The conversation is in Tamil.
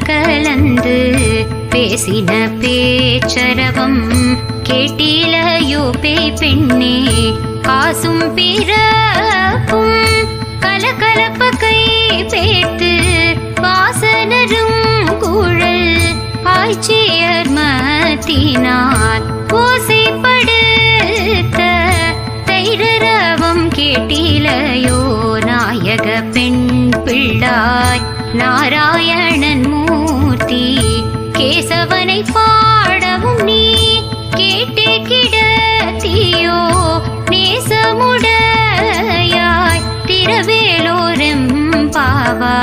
கலந்து பேசின பேச்சரவம் கேட்டிலையோ பே பெண்ணே காசும் பிறப்பும் கலகலப்ப கை பேர்த்து வாசனரும் குழல் ஆய்ச்சியர் மத்தினார் ஓசைப்படுத்த தைரரவம் கேட்டிலையோ நாயக பெண் பிள்ளாய் நாராயண கேசவனை பாடவும் நீ கேட்டே கிடத்தியோ நேசமுடையாய். திரவேலோரும் பாவா